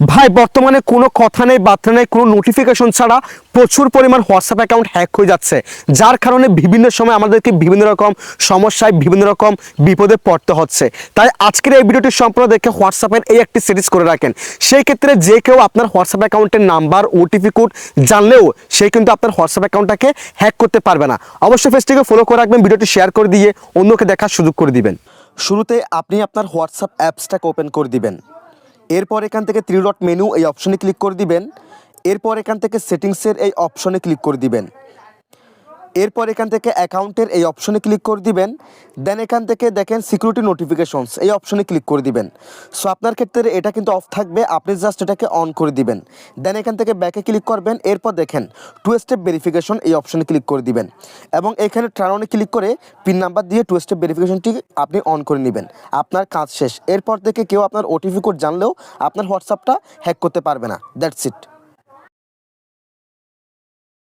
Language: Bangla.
ভাই, বর্তমানে কোনো কথা নেই, বার্তা নেই, কোনো নোটিফিকেশন ছাড়া প্রচুর পরিমাণ হোয়াটসঅ্যাপ অ্যাকাউন্ট হ্যাক হয়ে যাচ্ছে। যার কারণে বিভিন্ন সময় আমাদেরকে বিভিন্ন রকম সমস্যায়, বিভিন্ন রকম বিপদে পড়তে হচ্ছে। তাই আজকের এই ভিডিওটি সম্পূর্ণ দেখে হোয়াটসঅ্যাপের এই একটি সিরিজ করে রাখেন। সেই ক্ষেত্রে যে কেউ আপনার হোয়াটসঅ্যাপ অ্যাকাউন্টের নাম্বার ওটিপি কোড জানলেও সে কিন্তু আপনার হোয়াটসঅ্যাপ অ্যাকাউন্টটাকে হ্যাক করতে পারবে না। অবশ্যই ফেসটিকে ফলো করে রাখবেন, ভিডিওটি শেয়ার করে দিয়ে অন্যকে দেখার সুযোগ করে দিবেন। শুরুতে আপনি আপনার হোয়াটসঅ্যাপ অ্যাপসটাকে ওপেন করে দিবেন। এরপর এখান থেকে থ্রি ডট মেনু এই অপশনে ক্লিক করে দিবেন। এরপর এখান থেকে সেটিংসের এই অপশনে ক্লিক করে দিবেন। এরপর এখান থেকে অ্যাকাউন্টের এই অপশনে ক্লিক করে দিবেন। দেন এখান থেকে দেখেন সিকিউরিটি নোটিফিকেশনস এই অপশনে ক্লিক করে দিবেন। সো আপনার ক্ষেত্রে এটা কিন্তু অফ থাকবে, আপনি জাস্ট এটাকে অন করে দিবেন। দেন এখান থেকে ব্যাকে ক্লিক করবেন, এরপর দেখেন টু স্টেপ ভেরিফিকেশন এই অপশনে ক্লিক করে দিবেন। এবং এখানে ট্রান ক্লিক করে পিন নাম্বার দিয়ে টু স্টেপ ভেরিফিকেশনটি আপনি অন করে নেবেন। আপনার কাজ শেষ। এরপর থেকে কেউ আপনার ওটিপি কোড জানলেও আপনার হোয়াটসঅ্যাপটা হ্যাক করতে পারবে না। That's it